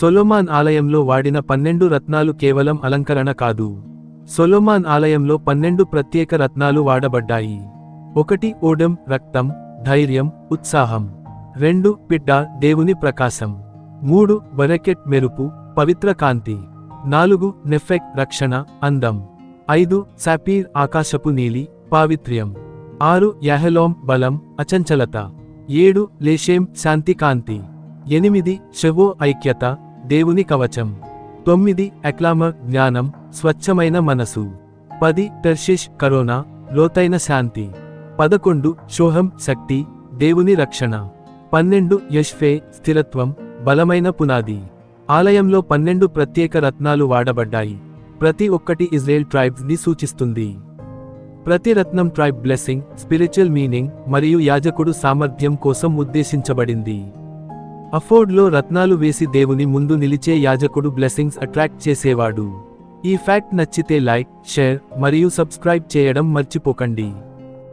Solomon ఆలయంలో వాడిన పన్నెండు రత్నాలు కేవలం అలంకరణ కాదు. సొలోమాన్ ఆలయంలో పన్నెండు ప్రత్యేక రత్నాలు వాడబడ్డాయి. ఒకటి ఓడం రక్తం ధైర్యం ఉత్సాహం. రెండు పిడ్డ దేవుని ప్రకాశం. మూడు బరకెట్ మెరుపు పవిత్ర కాంతి. నాలుగు నెఫెక్ రక్షణ అందం. ఐదు సాపీర్ ఆకాశపు నీలి పావిత్ర్యం. ఆరు యహలోం బలం అచంచలత. ఏడు లేషేం శాంతి కాంతి. ఎనిమిది షెవో ఐక్యత. దేవుని కవచం. తొమ్మిది అక్లామ జ్ఞానం స్వచ్ఛమైన మనసు. పది టర్షిష్ కరోనా లోతైన శాంతి. పదకొండు షోహం శక్తి దేవుని రక్షణ. పన్నెండు యష్ఫే స్థిరత్వం బలమైన పునాది. ఆలయంలో పన్నెండు ప్రత్యేక రత్నాలు వాడబడ్డాయి. ప్రతి ఒక్కటి ఇజ్రాయెల్ ట్రైబ్స్ని సూచిస్తుంది. ప్రతి రత్నం ట్రైబ్ బ్లెస్సింగ్ స్పిరిచువల్ మీనింగ్ మరియు యాజకుడు సామర్థ్యం కోసం ఉద్దేశించబడింది. అఫోర్డ్లో రత్నాలు వేసి దేవుని ముందు నిలిచే యాజకుడు బ్లెస్సింగ్స్ అట్రాక్ట్ చేసేవాడు. ఈ ఫ్యాక్ట్ నచ్చితే లైక్ షేర్ మరియు సబ్స్క్రైబ్ చేయడం మర్చిపోకండి.